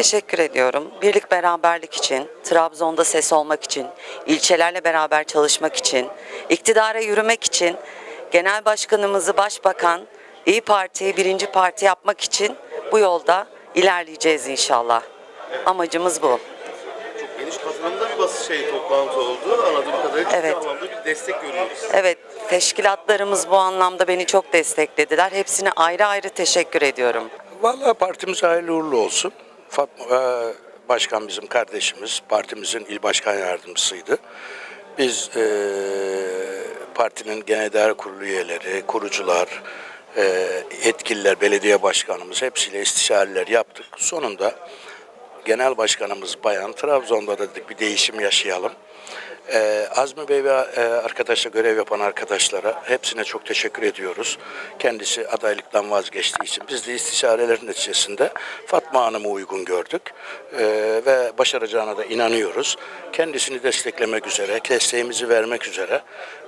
Teşekkür ediyorum. Birlik beraberlik için, Trabzon'da ses olmak için, ilçelerle beraber çalışmak için, iktidara yürümek için, Genel Başkanımızı Başbakan, İyi Parti'yi birinci parti yapmak için bu yolda ilerleyeceğiz inşallah. Amacımız bu. Çok geniş katılımda bir basın şey toplantı oldu. Anladığım kadarıyla Evet. anlamda bir destek görüyoruz. Evet, teşkilatlarımız bu anlamda beni çok desteklediler. Hepsine ayrı ayrı teşekkür ediyorum. Vallahi partimiz hayırlı uğurlu olsun. Fatma e, Başkan bizim kardeşimiz, partimizin il başkan yardımcısıydı. Biz e, partinin genel idare kurulu üyeleri, kurucular, e, yetkililer, belediye başkanımız hepsiyle istişareler yaptık. Sonunda genel başkanımız Bayan Trabzon'da da dedik bir değişim yaşayalım. Ee, Azmi Bey ve e, arkadaşla görev yapan arkadaşlara hepsine çok teşekkür ediyoruz. Kendisi adaylıktan vazgeçtiği için biz de istişarelerin neticesinde Fatma Hanım'ı uygun gördük Ee, ve başaracağına da inanıyoruz. Kendisini desteklemek üzere, desteğimizi vermek üzere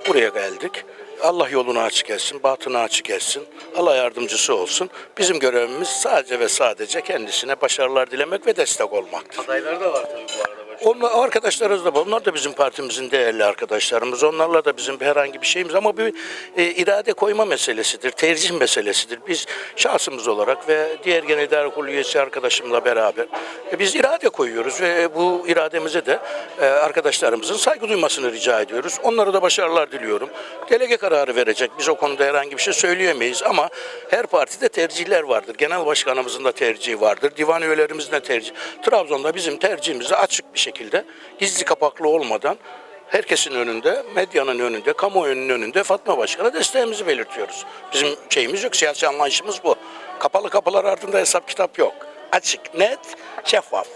buraya geldik. Allah yolunu açık etsin, batını açık etsin. Allah yardımcısı olsun. Bizim görevimiz sadece ve sadece kendisine başarılar dilemek ve destek olmaktır. Adaylar da var tabii bu arada. Onlar arkadaşlarımız da var. Onlar da bizim partimizin değerli arkadaşlarımız. Onlarla da bizim herhangi bir şeyimiz ama bir e, irade koyma meselesidir, tercih meselesidir. Biz şahsımız olarak ve diğer genel idare kurulu üyesi arkadaşımla beraber e, biz irade koyuyoruz ve bu irademize de e, arkadaşlarımızın saygı duymasını rica ediyoruz. Onlara da başarılar diliyorum. Delege kararı verecek. Biz o konuda herhangi bir şey söyleyemeyiz ama her partide tercihler vardır. Genel başkanımızın da tercihi vardır. Divan üyelerimizin de tercih. Trabzon'da bizim tercihimizi açık bir şekilde gizli kapaklı olmadan herkesin önünde, medyanın önünde, kamuoyunun önünde Fatma Başkan'a desteğimizi belirtiyoruz. Bizim şeyimiz yok, siyasi anlayışımız bu. Kapalı kapılar ardında hesap kitap yok. Açık, net, şeffaf.